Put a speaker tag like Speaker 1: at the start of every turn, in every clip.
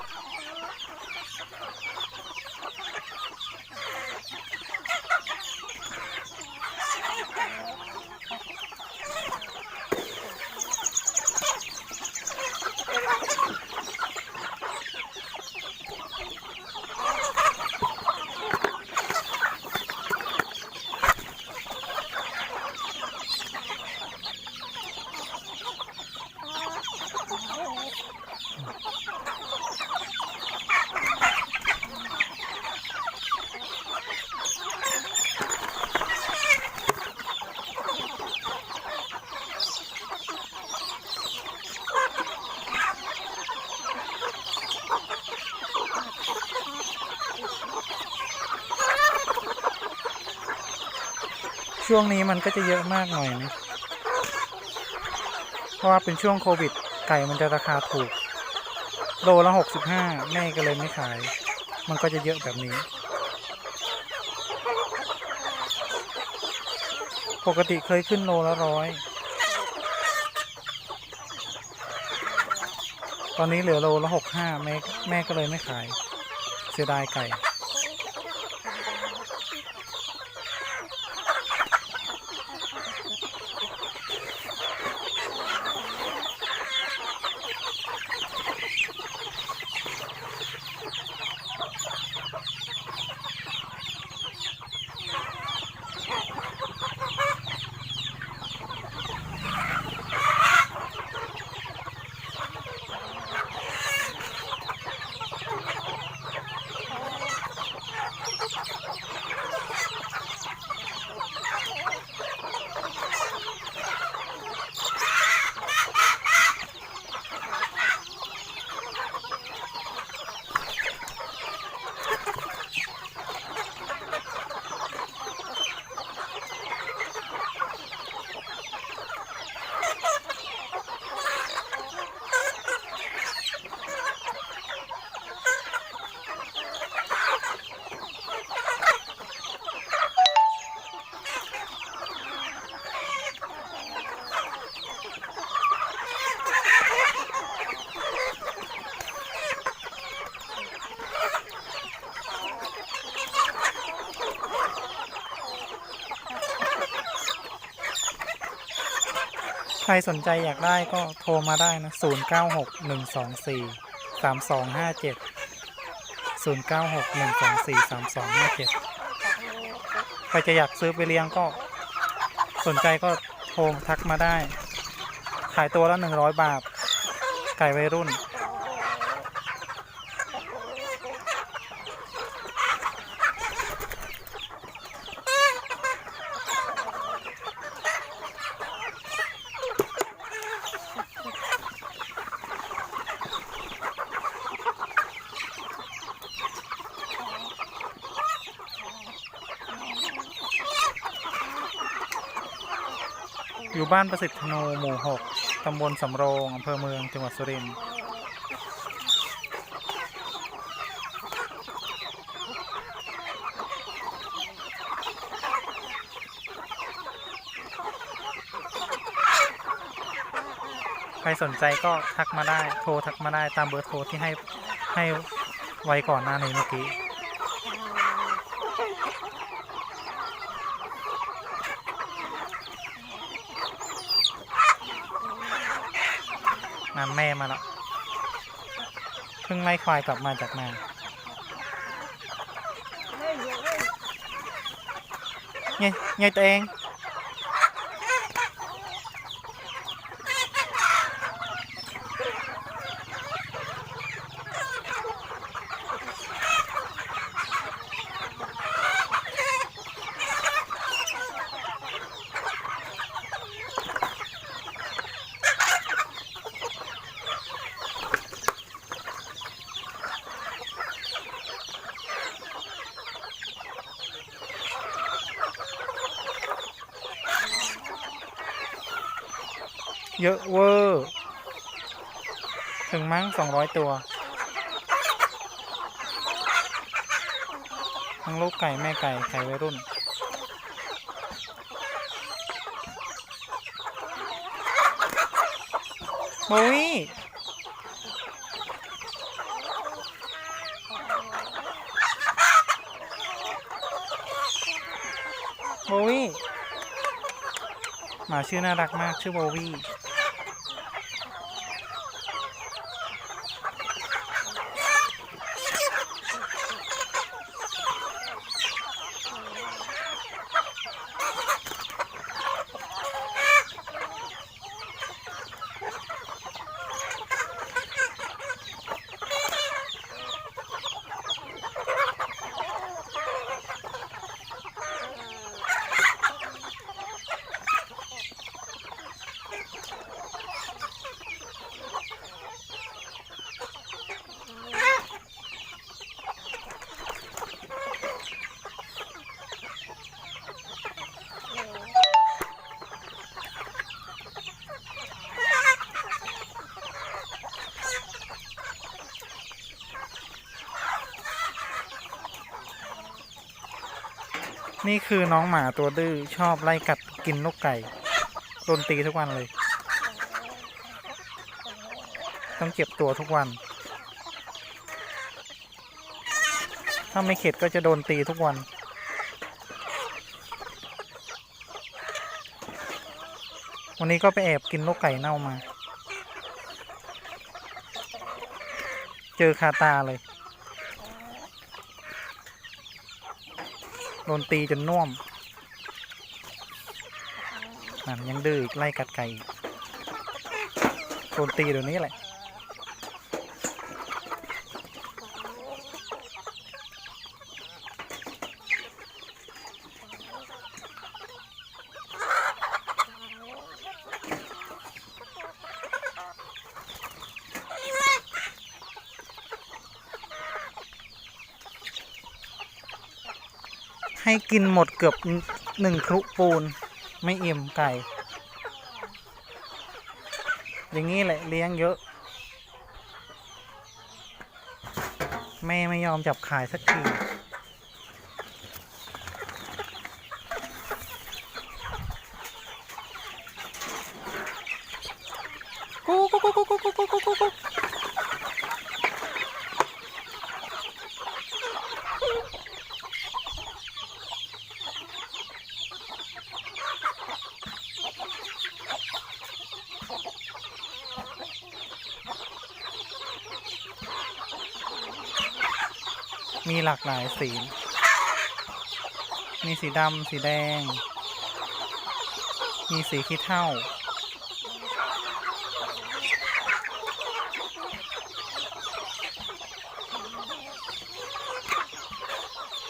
Speaker 1: Oh, my God. ช่วงนี้มันก็จะเยอะมากหน่อยนะ เพราะว่าเป็นช่วงโควิด ไก่มันจะราคาถูก โลละหกสิบห้าแม่ก็เลยไม่ขาย มันก็จะเยอะแบบนี้ ปกติเคยขึ้นโลละร้อย ตอนนี้เหลือโลละหกห้าแม่แม่ก็เลยไม่ขาย เสียดายไก่ รสนใจอยากได้ก็โทรมาได้นะ 0 9 6 1 2 4 3 2 5 7 0 9 6 1 2 4 3 2 5 7 ใครจะอยากซื้อไปเลี้ยงก็ สนใจก็โทรทักมาได้ ขายตัวละ 100 บาท ไก่วัยรุ่น อยู่บ้านประสิทธิ์ธนูหมู่ 6 ตำบลสำโรงอำเภอเมือง จังหวัดสุรินทร์ ใครสนใจก็ทักมาได้ โทรทักมาได้ตามเบอร์โทรที่ให้ให้ไว้ก่อนหน้านี้เมื่อกี้ นั่นแม่มาแล้วเพิ่งไล่ควายกลับมาจากนาไงไงตัวเอง เยอะเวอร์ ถึงมั้งสองร้อยตัว ทั้งลูกไก่ แม่ไก่ไข่วัยรุ่น โบวี่โบวี่หมาชื่อน่ารักมาก ชื่อโบวี่ นี่คือน้องหมาตัวดื้อชอบไล่กัดกินลูกไก่โดนตีทุกวันเลย ต้องเก็บตัวทุกวัน ถ้าไม่เข็ดก็จะโดนตีทุกวัน วันนี้ก็ไปแอบกินลูกไก่เน่ามา เจอคาตาเลย โดนตีจนน่วมนั่นยังดื้ออีกไล่กัดไก่โดนตีเดี๋ยวนี้แหละ ให้กินหมดเกือบหนึ่งครุปูน ไม่อิ่มไก่ อย่างนี้แหละเลี้ยงเยอะ แม่ไม่ยอมจับขายสักทีกูกูกูกูกูกูกูกู มีหลากหลายสี มีสีดำสีแดง มีสีขี้เท่า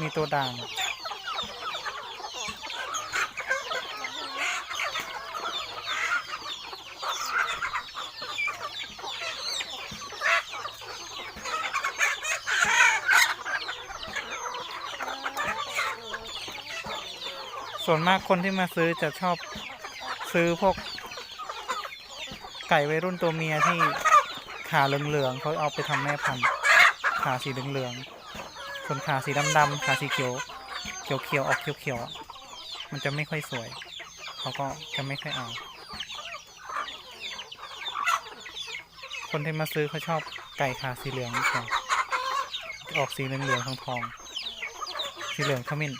Speaker 1: มีตัวด่าง ส่วนมากคนที่มาซื้อจะชอบซื้อพวก ไก่วัยรุ่นตัวเมียที่ขาเหลืองๆเขาเอาไปทำแม่พันธุ์ขาสีเหลืองๆส่วนขาสีดำๆขาสีเขียวเขียวๆออกเขียวๆมันจะไม่ค่อยสวย เขาก็จะไม่ค่อยเอา คนที่มาซื้อเขาชอบไก่ขาสีเหลืองก่อนออกสีเหลืองๆทองๆสีเหลืองขมิ้น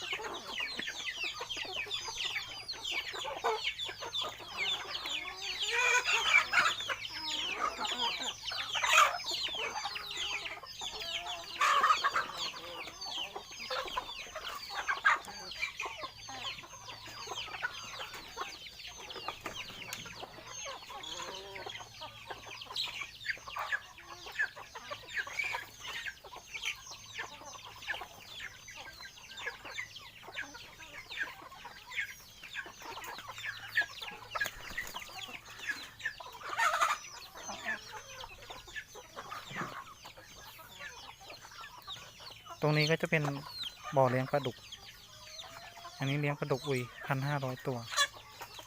Speaker 1: ตรงนี้ก็จะเป็นบ่อเลี้ยงปลาดุก อันนี้เลี้ยงปลาดุกอุยพันห้าร้อยตัว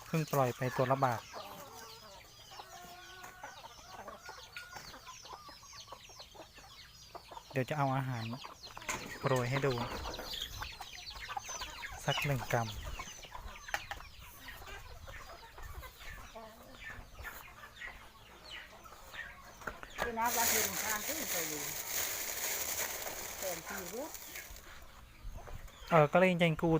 Speaker 1: เพิ่งปล่อยไปตัวละบาทเดี๋ยวจะเอาอาหารโปรยให้ดู สักหนึ่งกรัม
Speaker 2: คือน้ำว่าคือทางที่ไปอยู่ เอ
Speaker 1: อกรเลงยังกู